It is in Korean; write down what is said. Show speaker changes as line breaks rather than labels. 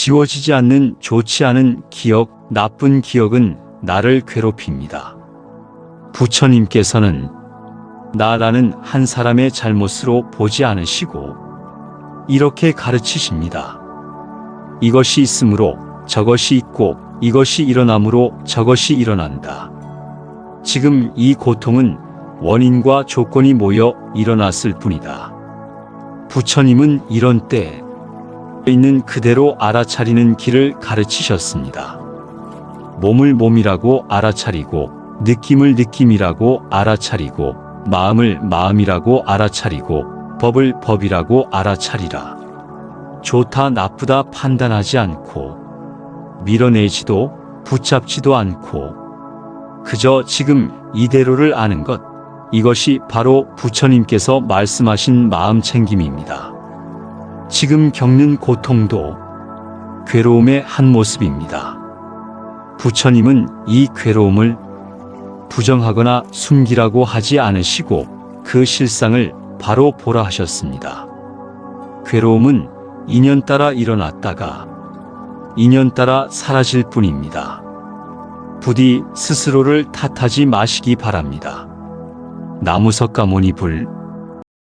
지워지지 않는 좋지 않은 기억, 나쁜 기억은 나를 괴롭힙니다. 부처님께서는 나라는 한 사람의 잘못으로 보지 않으시고 이렇게 가르치십니다. 이것이 있으므로 저것이 있고 이것이 일어나므로 저것이 일어난다. 지금 이 고통은 원인과 조건이 모여 일어났을 뿐이다. 부처님은 이런 때 있는 그대로 알아차리는 길을 가르치셨습니다. 몸을 몸이라고 알아차리고 느낌을 느낌이라고 알아차리고 마음을 마음이라고 알아차리고 법을 법이라고 알아차리라. 좋다 나쁘다 판단하지 않고 밀어내지도 붙잡지도 않고 그저 지금 이대로를 아는 것 이것이 바로 부처님께서 말씀하신 마음 챙김입니다. 지금 겪는 고통도 괴로움의 한 모습입니다. 부처님은 이 괴로움을 부정하거나 숨기라고 하지 않으시고 그 실상을 바로 보라 하셨습니다. 괴로움은 인연 따라 일어났다가 인연 따라 사라질 뿐입니다. 부디 스스로를 탓하지 마시기 바랍니다. 나무석가모니 불